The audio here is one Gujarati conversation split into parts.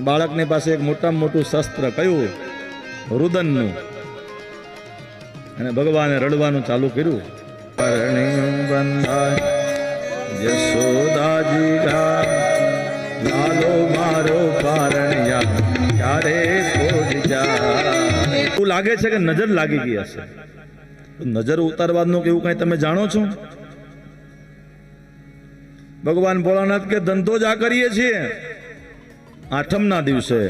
બાળકની પાસે એક મોટામાં મોટું શસ્ત્ર કયું? રુદનનું. અને ભગવાને રડવાનું ચાલુ કર્યું. એવું લાગે છે કે નજર લાગી ગઈ હશે. નજર ઉતારવાનું કે એવું કઈ તમે જાણો છો? ભગવાન ભોળાનાથ કે ધંધો જ આ કરીએ છીએ? આઠમના દિવસે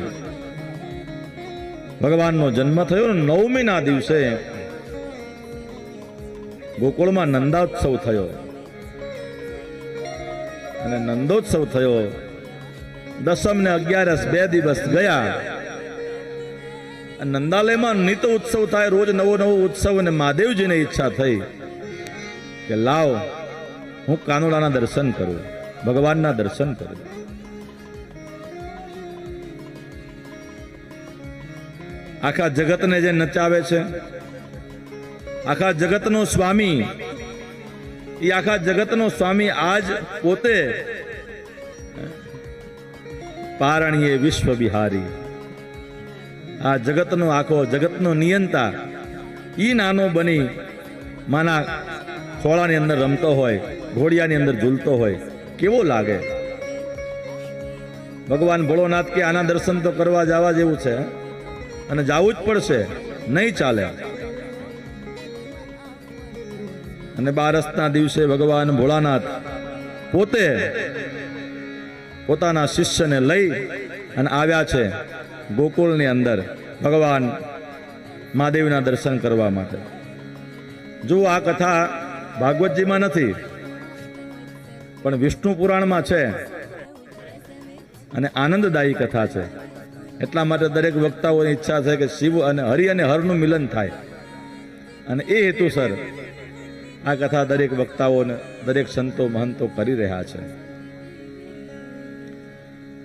ભગવાનનો જન્મ થયો ને નવમીના દિવસે ગોકુળમાં નંદાોત્સવ થયો. અને નંદોત્સવ થયો. દસમ ને અગિયારસ બે દિવસ ગયા. નંદાલયમાં નિત ઉત્સવ થાય, રોજ નવો નવો ઉત્સવ અને મહાદેવજીને ઈચ્છા થઈ કે લાવ, હું કાનોડાના દર્શન કરું, ભગવાનના દર્શન કરું. આખા જગતને જે નચાવે છે. આખા જગતનો સ્વામી, એ આખા જગતનો સ્વામી આજ પોતે પારણીએ વિશ્વ બિહારી આ જગતનો આખો જગતનો નિયંતા, ઈ નાનો બની માના ખોળાની અંદર રમતો હોય, ઘોડિયાની અંદર ઝૂલતો હોય, કેવો લાગે? ભગવાન ભોળોનાથ કે આના દર્શન તો કરવા જવા જેવું છે. અને જવું જ પડશે. નહીં ચાલે. અને બારસના દિવસે ભગવાન ભોળાનાથ પોતે પોતાના શિષ્યને લઈ અને આવ્યા છે ગોકુળની અંદર ભગવાન મહાદેવના દર્શન કરવા માટે. જો આ કથા ભાગવતજીમાં નથી, પણ વિષ્ણુ પુરાણમાં છે. અને આનંદદાયી કથા છે. એટલા માટે દરેક વક્તાઓની ઈચ્છા છે કે શિવ અને હરિ અને હરનું મિલન થાય. અને એ હેતુસર આ કથા દરેક વક્તાઓને દરેક સંતો મહંતો કરી રહ્યા છે.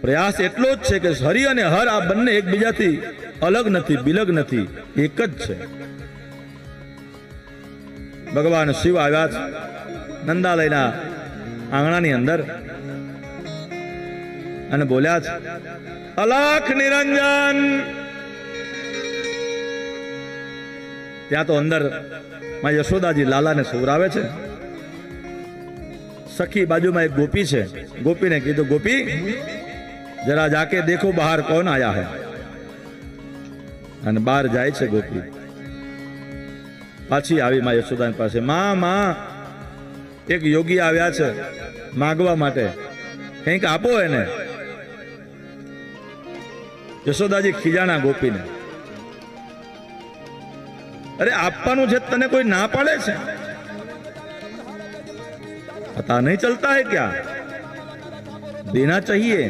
પ્રયાસ એટલો જ છે કે હરિ અને હર આ બંને એકબીજાથી અલગ નથી, બિલગ નથી, એક જ છે. ભગવાન શિવ આવ્યા છે નંદાલયના આંગણાની અંદર અને બોલ્યા છે, અલાખ નિરંજન. ત્યાં તો અંદરમાં યશોદાજી લાલાને સુવરાવે છે. સખી બાજુમાં એક ગોપી છે. ગોપીને કીધું, ગોપી, જરા જાકે દેખો બહાર કોણ આયા હે. અને બહાર જાય છે ગોપી. પાછી આવી માં યશોદાની પાસે, માં માં, એક યોગી આવ્યા છે માગવા માટે. કંઈક આપો એને. યશોદાજી ખીજાણા ગોપીને અરે આપવાનું છે તને કોઈ ના પાડે છે પતા નહીં ચલતા है क्या देना चाहिए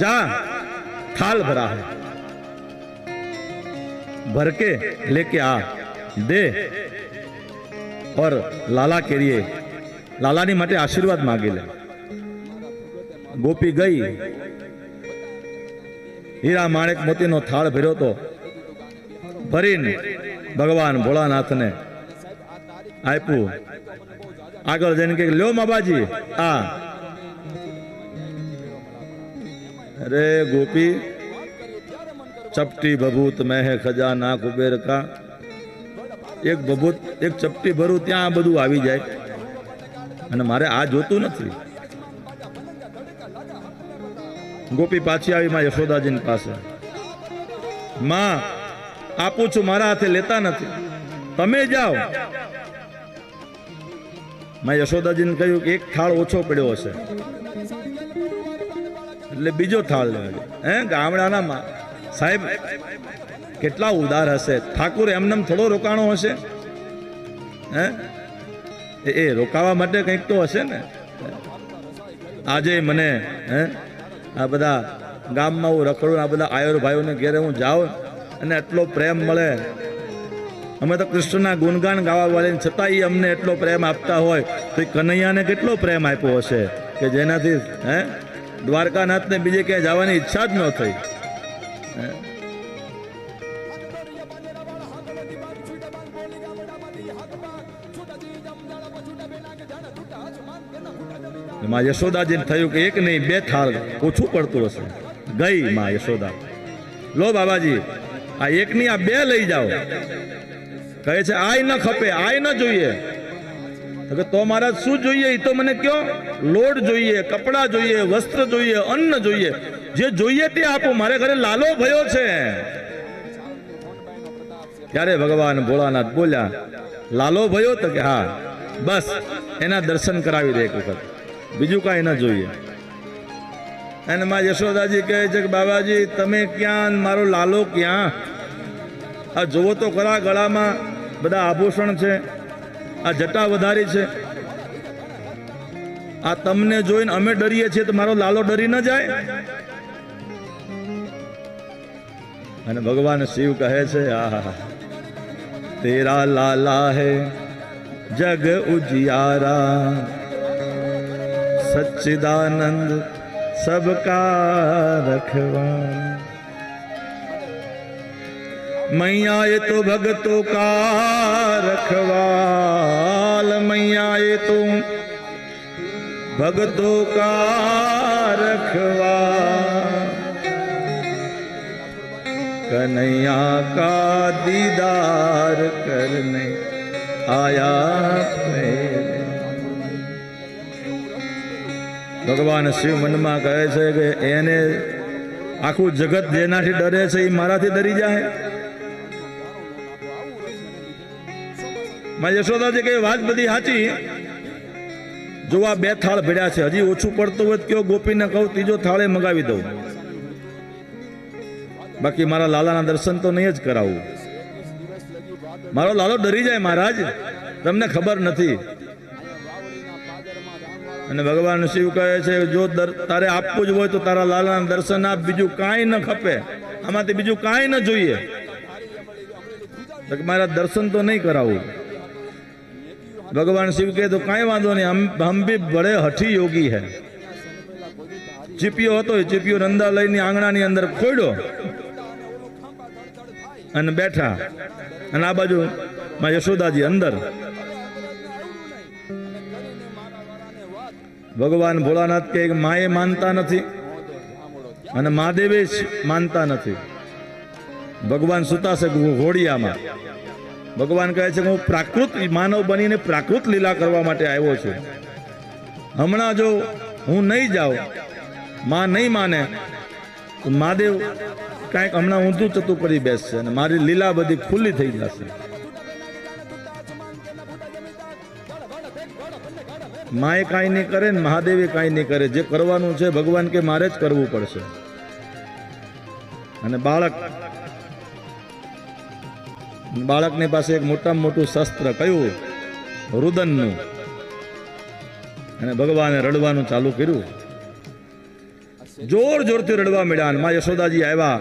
जा थाल भरा है भर के लेके आ दे और लाला के लिए લાલાની માટે આશીર્વાદ માગી લે ગોપી ગઈ હીરા માણેક મોતીનો થાળ ભર્યો હતો ભરીને ભગવાન ભોળાનાથને આપ્યું. આગળ જઈને કે, લ્યો માબાજી, આ. અરે ગોપી, ચપટી ભભૂત મેં હે ખજાના કુબેર કા. એક ભભૂત, એક ચપટી ભરું ત્યાં આ બધું આવી જાય. અને મારે આ જોતું નથી. ગોપી પાછી આવી માં યશોદાજીની પાસે. માં, આપું છું, મારા હાથે લેતા નથી. તમે જાઓ. મા યશોદાજીને કહ્યું કે એક થાળ ઓછો પડ્યો હશે. એટલે બીજો થાળ લેવા. હે, ગામડાના સાહેબ, કેટલા ઉદાર હશે. ઠાકુર એમનેમ થોડો રોકાણો હશે? હે? એ રોકાવા માટે કંઈક તો હશે ને? આજે મને, હે? આ બધા ગામમાં હું રખડું આ બધા આયર ભાઈઓને ઘેરે હું જાઉં અને એટલો પ્રેમ મળે. અમે તો કૃષ્ણના ગુણગાન ગાવા છતાં એ અમને એટલો પ્રેમ આપતા હોય તો એ કનૈયાને કેટલો પ્રેમ આપ્યો હશે કે જેનાથી, હે? દ્વારકાનાથને બીજે ક્યાંય જવાની ઈચ્છા જ ન થઈ. હે? એમાં યશોદાજીને થયું કે એક નહીં, બે થાળ ઓછું પડતું હશે. ગઈ માં યશોદા. લો બાબાજી, આ એકની આ બે લઈ જાઓ. કહે છે, આય ન ખપે, આય ન જોઈએ. તો મહારાજ શું જોઈએ? એ તો મને કયો, લોટ જોઈએ, કપડાં જોઈએ, વસ્ત્ર જોઈએ, અન્ન જોઈએ. જે જોઈએ તે આપો, મારે ઘરે લાલો ભયો છે. ત્યારે ભગવાન ભોળાનાથ બોલ્યા, લાલો ભયો? તો કે, હા, બસ, એના દર્શન કરાવી દે એક વખત. બીજું કાંઈ ન જોઈએ. અને માં યશોદાજી કહે છે કે, બાબાજી, તમે ક્યાં મારો લાલો ક્યાં? આ જોવો તો ખરા ગળામાં બધા આભૂષણ છે, આ જટા વધારી છે. આ તમને જોઈને અમે ડરીએ છીએ તો મારો લાલો ડરી ન જાય. અને ભગવાન શિવ કહે છે આ તેરા લાલા હે જગ ઉજિયારા. સચ્ચિદાનંદ સબકા રખવાન મૈયા એ તો ભગતો કા રખવાલ મૈયા એ તો ભગતો કા રખવા કનૈયા કા દીદાર કરને આયા મેં ભગવાન શિવ મનમાં કહે છે કે એને આખું જગત જેનાથી ડરે છે એ મારાથી ડરી જાય? માં યશોદાજી કે વાત બધી સાચી. જો આ બે થાળ ભેડ્યા છે, હજી ઓછું પડતું હોય કયો ગોપીને કહું, ત્રીજો થાળે મગાવી દઉં. બાકી મારા લાલાના દર્શન તો નહીં જ કરાવું. મારો લાલો ડરી જાય મહારાજ, તમને ખબર નથી. અને ભગવાન શિવ કહે છે, જો તારે આપવું જ હોય તો તારા લાલાના દર્શન આપ, બીજું કાંઈ ન ખપે. આમાંથી બીજું કાંઈ ન જોઈએ. મારા દર્શન તો નહીં કરાવું. ભગવાન શિવ કહે, તો કાંઈ વાંધો નહીં, હમ હમ બડે હઠી યોગી હે. ચીપિયો હતો એ ચીપિયો રંદા લઈને આંગણાની અંદર ખોડ્યો અને બેઠા. અને આ બાજુ માં યશોદાજી અંદર. ભગવાન ભોળાનાથ કે માએ માનતા નથી અને મહાદેવે જ માનતા નથી. ભગવાન સુતા છે ઘોડિયામાં. ભગવાન કહે છે કે હું પ્રાકૃત માનવ બનીને પ્રાકૃત લીલા કરવા માટે આવ્યો છું. હમણાં જો હું નહીં જાઉં, માં નહીં માને, તો મહાદેવ કાંઈક હમણાં ઊંધું ચતું કરી બેસશે અને મારી લીલા બધી ખુલ્લી થઈ જશે. માએ કાંઈ નહીં કરે ને મહાદેવે કાંઈ નહીં કરે. જે કરવાનું છે ભગવાન કે મારે જ કરવું પડશે. અને બાળક બાળકની પાસે એક મોટામાં મોટું શસ્ત્ર કયું? રુદનનું. અને ભગવાને રડવાનું ચાલુ કર્યું. જોર જોરથી રડવા મળ્યા મા યશોદાજી આવ્યા.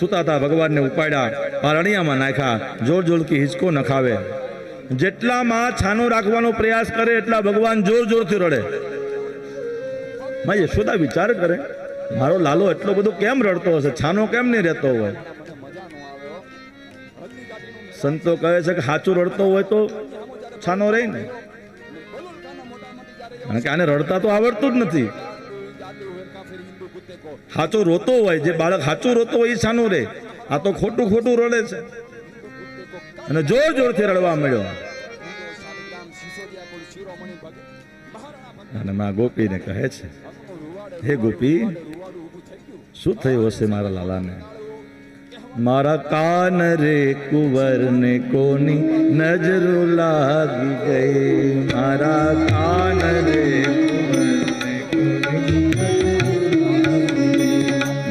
સુતા હતા ભગવાનને ઉપાડ્યા. પારણિયામાં નાખ્યા. જોર જોરથી હિંચકો નખાવે. જેટલા માં છાનો રાખવાનો પ્રયાસ કરે, એટલા ભગવાન જોર જોરથી રડે. માં યશોદા વિચાર કરે, મારો લાલો એટલો બધો કેમ રડતો હશે? છાનો કેમ નહીં રહેતો હોય? સંતો કહે છે કે સાચું રડતો હોય તો છાનો રહે ને. કારણ કે આને રડતા તો આવડતું જ નથી. સાચો રોતો હોય, જે બાળક સાચું રોતો હોય એ છાનું રહે. આ તો ખોટું ખોટું રડે છે. અને જોર જોરથી રડવા મળ્યો અને માં ગોપીને કહે છે, હે ગોપી, શું થયું હશે મારા લાલાને? મારા કાન રે કુંવર ને કોની નજરો લાગી ગઈ? મારા કાન રે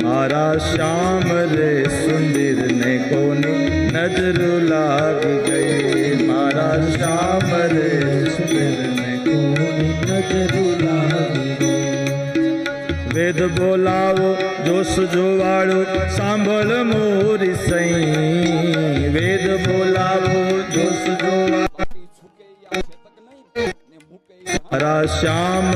મારા શ્યામ વેદ બોલાવો જોશ જોવાળો સાંભળ મોરી સઈ વેદ બોલાવો જોશ જોવાળો. શ્યામ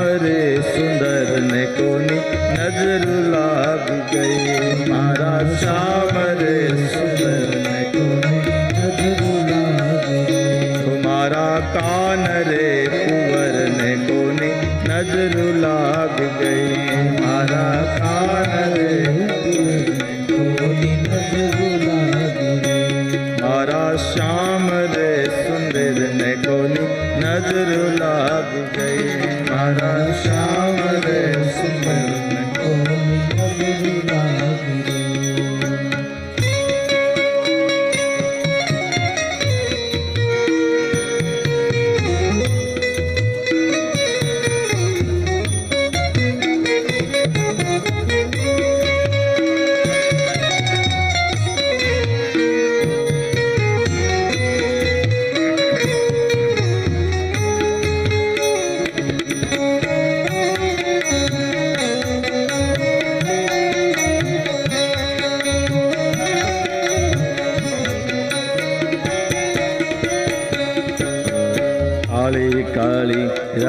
લાગ ગઈ મારા કાન રે. મારા શ્યામ રે સુંદર ને કોની નજર લાગ ગઈ? મારા શ્યામ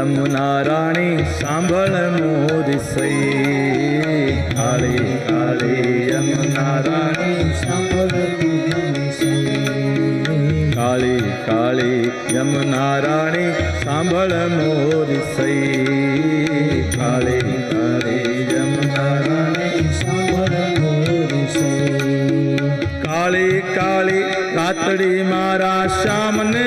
યમુના રાણી સાંભળ મોર સઈ કાળે કાળે યમુના રાણી સાંભળ કાળે કાળે યમુના રાણી સાંભળ મોર સઈ કાળે કાળે યમુના રાણી સાંભળ મોર સઈ કાળે કાળે રાતડી મારા શ્યામને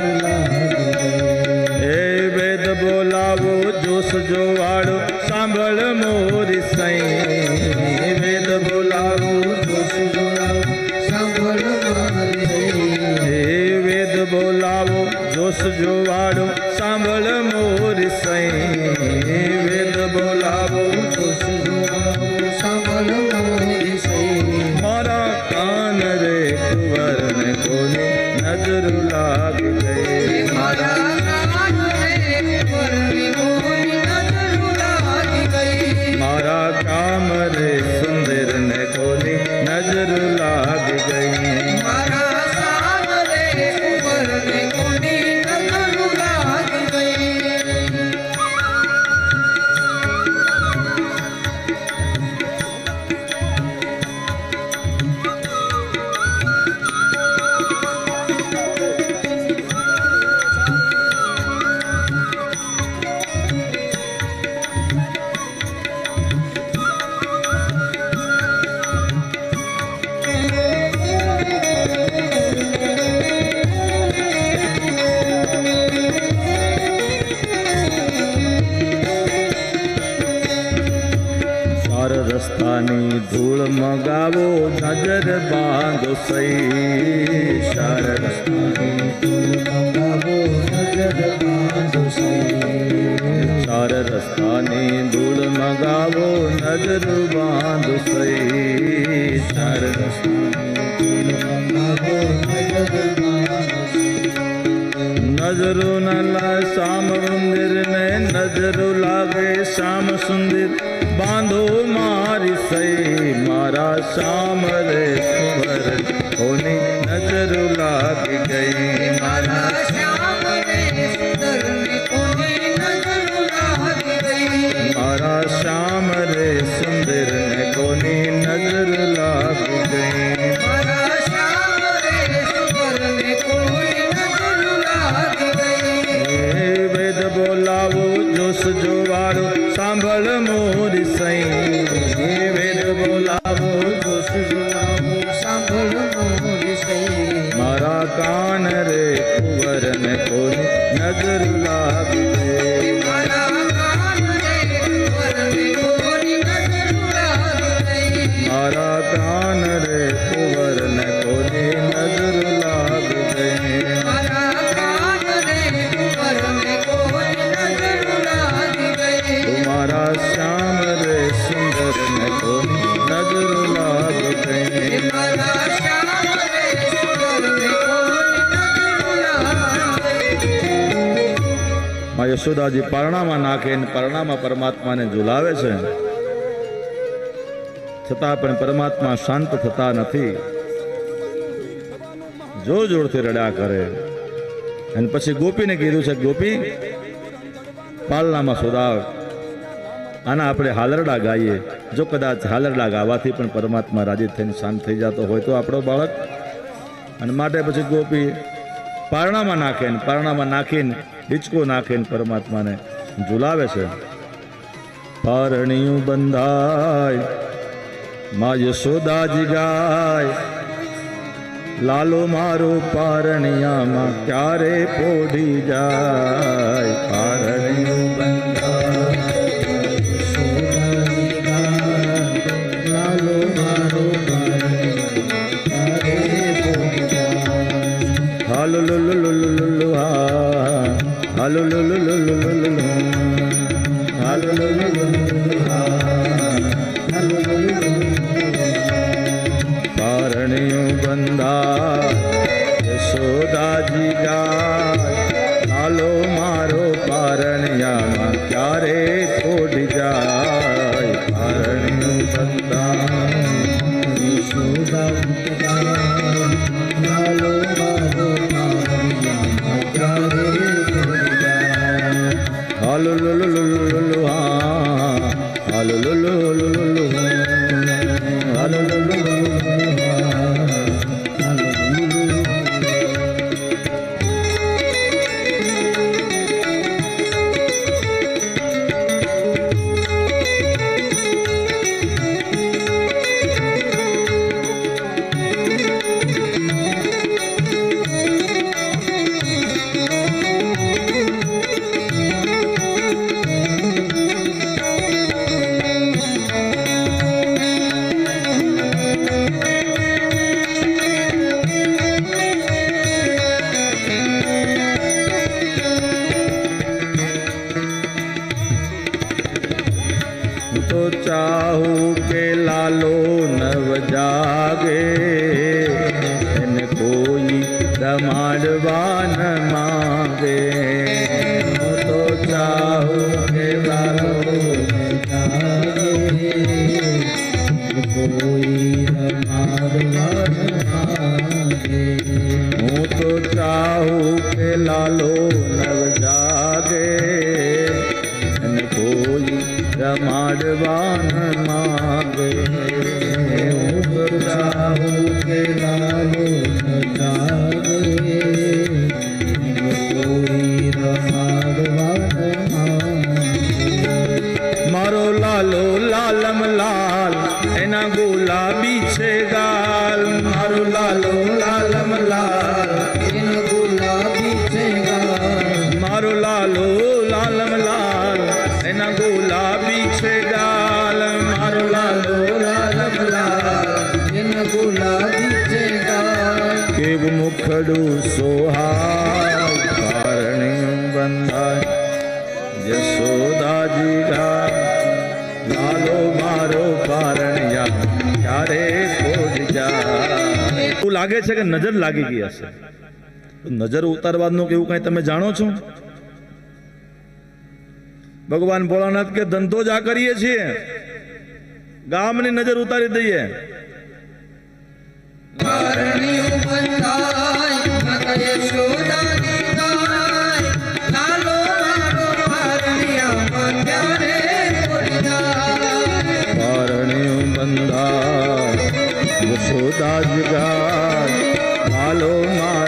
ઘગર બાંધો સઈ શરદ ચાર રસ્તાને ધૂળ મગાવો નજર બાંધો સઈ ચાર નજરો ના લા શામ મંદિર ને નજરો લાગે શામ સુંદર બાંધો મારી સઈ મારા શામર કુંવર ઓની નજર લાગી ગઈ? યશોદાજી પરણામાં નાખે અને પરણામાં પરમાત્માને ઝુલાવે છે. છતાં પણ પરમાત્મા શાંત થતા નથી. જોર જોરથી રડ્યા કરે. અને પછી ગોપીને કીધું છે, ગોપી, પાલનામાં સુધાવ આના આપણે હાલરડા ગાઈએ. જો કદાચ હાલરડા ગાવાથી પણ પરમાત્મા રાજી થઈને શાંત થઈ જતો હોય તો આપણો બાળક. અને માટે પછી ગોપી પારણામાં નાખે ને પારણામાં નાખીને, હિંચકો નાખીને પરમાત્માને ઝુલાવે છે. પારણિયું બંધાય, મા યશોદાજી ગાય. લાલો મારો પારણિયામાં ક્યારે પોઢી જાય? પારણિયું બંધાય લાલો લો అలు લાલો નવ જાગે કોઈ રમાડવાનમાં કેવું મુખડું સોહાય. કારણિયું બંધાય. યશોદાજી લાલો મારો પારણિયા એવું લાગે છે કે નજર લાગી ગઈ હશે. નજર ઉતારવાનું કેવું કઈ તમે જાણો છો? ભગવાન ભોળાનાથ કે ધંધો જ આ કરીએ છીએ? ગામની નજર ઉતારી દઈએ. બંધા યશોદા જગા હાલો મા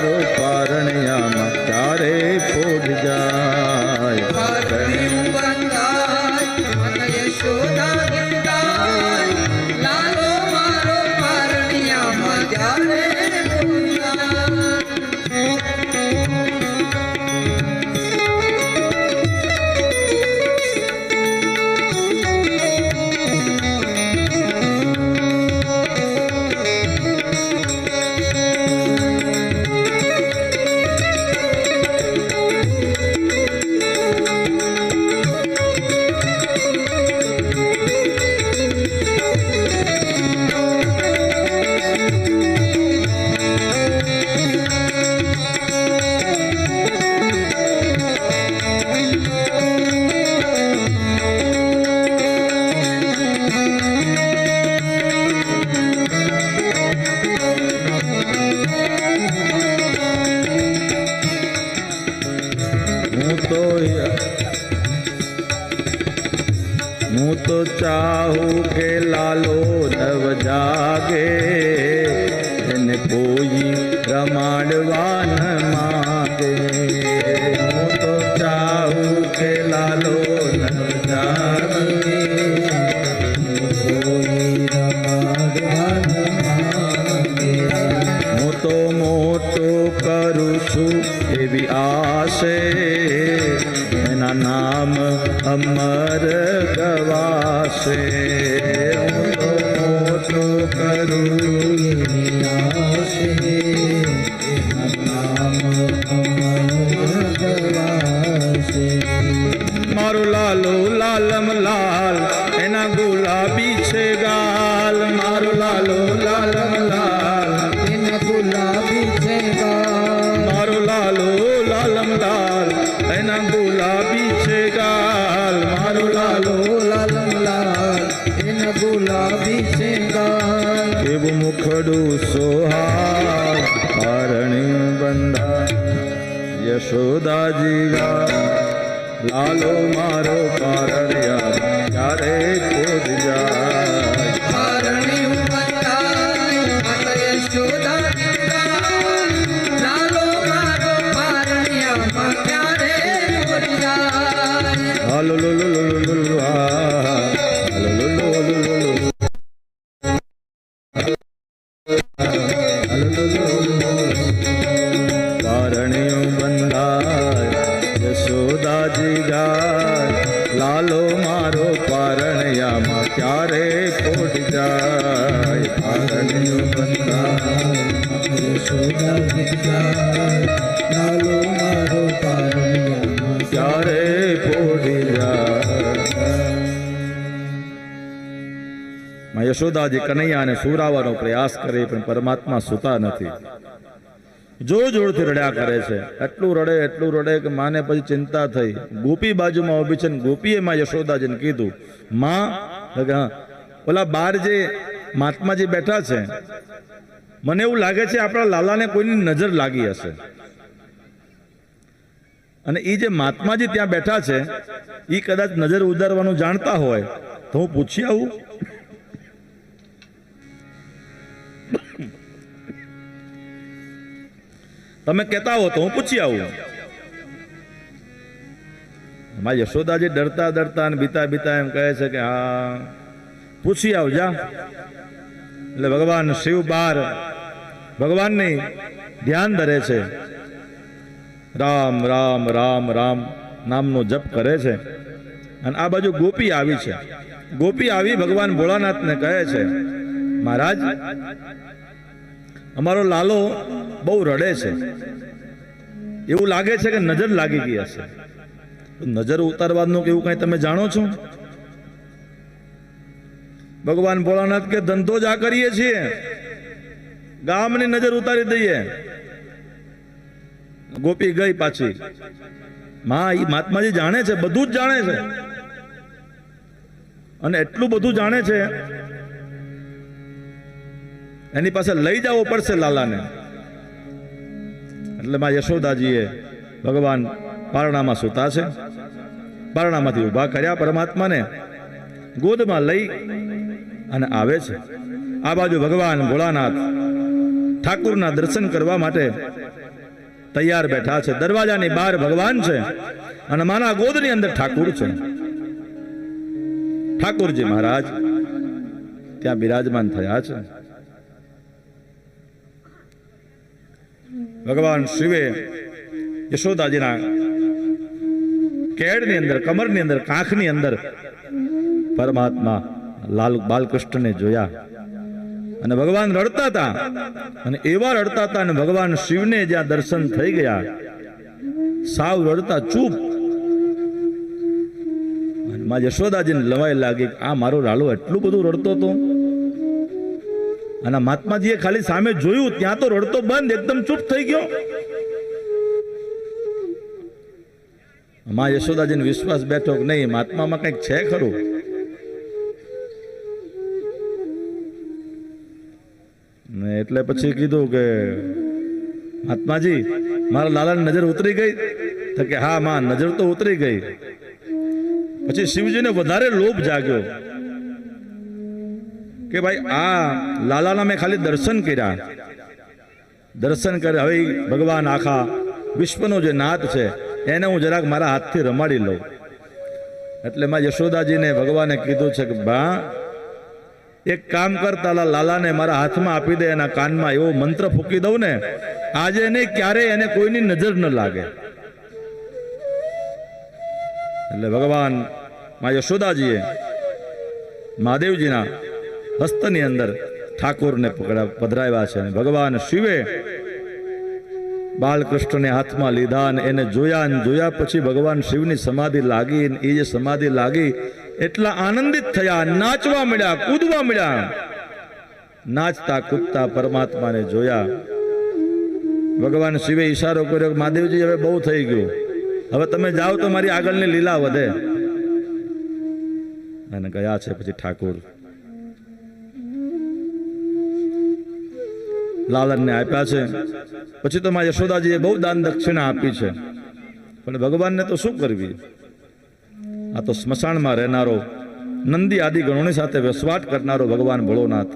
કનૈયાને સુરાવાનો પ્રયાસ કરે, પણ પરમાત્મા સુતા નથી. જોર જોરથી રડ્યા કરે છે. એટલું રડે એટલું રડે કે માને પછી ચિંતા થઈ. ગોપી બાજુમાં ઊભી છે ગોપીએ માં યશોદાજીને કીધું, માં હા. ઓલા બાર જે મહાત્માજી બેઠા છે, મને એવું લાગે છે આપણા લાલાને કોઈની નજર લાગી હશે. અને એ જે મહાત્માજી ત્યાં બેઠા છે એ કદાચ નજર ઉતારવાનું જાણતા હોય, તો હું પૂછી આવું. તમે કહેતા હો તો હું પૂછી આવું. મા યશોદાજી ડરતા ડરતા અને બીતા બીતા એમ કહે છે કે હા, પૂછી આવજા એટલે ભગવાન શિવ બાર ભગવાનની ધ્યાન ધરે છે. રામ રામ રામ રામ નામનો જપ કરે છે. અને આ બાજુ ગોપી આવી છે. ગોપી આવી ભગવાન ભોળાનાથને કહે છે, મહારાજ અમારો લાલો બહુ રડે છે. એવું લાગે છે કે નજર લાગી ગઈ હશે નજર ઉતારવાનું કે એવું કઈ તમે જાણો છો? ભગવાન ભોળાનાથ કે ધંધો જ આ કરીએ છીએ. ગામની નજર ઉતારી દઈએ. ગોપી ગઈ પાછી. માં એ મહાત્માજી જાણે છે, બધું જ જાણે છે. અને એટલું બધું જાણે છે એની પાસે લઈ જવો પડશે લાલાને. એટલે માં યશોદાજીએ ભગવાન પારણામાં સૂતા છે. પારણામાંથી ઊભા કર્યા પરમાત્માને ગોદમાં લઈ અને આવે છે. આ બાજુ ભગવાન ભોળાનાથ ઠાકુરના દર્શન કરવા માટે તૈયાર બેઠા છે. દરવાજાની બહાર ભગવાન છે અને માના ગોદની અંદર ઠાકુર છે. ઠાકુરજી મહારાજ, ત્યાં બિરાજમાન થયા છે. ભગવાન શિવે યશોદાજીના કેડની અંદર, કમરની અંદર, કાંખની અંદર પરમાત્મા લાલ બાલકૃષ્ણને જોયા. અને ભગવાન રડતા હતા. અને એવા રડતા હતા અને ભગવાન શિવને જ્યાં દર્શન થઈ ગયા. સાવ રડતા ચૂપ. માં યશોદાજીને લવાઈ લાગી આ મારો લાલો એટલું બધું રડતો હતો. અને મહાત્માજીએ ખાલી સામે જોયું, ત્યાં તો રડતો બંધ, એકદમ ચૂપ થઈ ગયો. માં યશોદાજીને વિશ્વાસ બેઠો કે નહીં, મહાત્મામાં કંઈક છે ખરું? ને એટલે પછી કીધું કે, મહાત્માજી, મારા લાલાની નજર ઉતરી ગઈ? તો કે, હા, માં, નજર તો ઉતરી ગઈ. પછી શિવજીને વધારે લોભ જાગ્યો. કે ભાઈ, આ લાલાના મેં ખાલી દર્શન કર્યા. દર્શન કરે, હવે ભગવાન આખા વિશ્વનો જે નાથ છે, એને હું જરાક મારા હાથથી રમાડી લઉં. એટલે માં યશોદાજીને ભગવાને કીધું છે કે, બા, એક કામ કરતા લાલાને મારા હાથમાં આપી દે, એના કાનમાં એવો મંત્ર ફૂકી દઉં ને, આજે નહીં ક્યારે એને કોઈની નજર ન લાગે. એટલે ભગવાનમાં યશોદાજીએ મહાદેવજીના હસ્તની અંદર ઠાકોરને પધરાવ્યા છે ભગવાન શિવે બાળકૃષ્ણને હાથમાં લીધા અને એને જોયા અને જોયા પછી ભગવાન શિવની સમાધિ લાગી એ જે સમાધિ લાગી, એટલા આનંદિત થયા, નાચવા મળ્યા, કૂદવા મળ્યા. નાચતા કૂદતા પરમાત્માને જોયા. ભગવાન શિવે ઈશારો કર્યો મહાદેવજી, હવે બહુ થઈ ગયું. હવે તમે જાઓ તો મારી આગળની લીલા વધે. અને ગયા છે પછી ઠાકોર. લાલનને આપ્યા છે. પછી તો માં યશોદાજીએ બહુ દાન દક્ષિણા આપી છે. પણ ભગવાનને તો શું કરવી? આ તો સ્મશાનમાં રહેનારો નંદી આદિ ગણોની સાથે વસવાટ કરનારો ભગવાન ભોળોનાથ.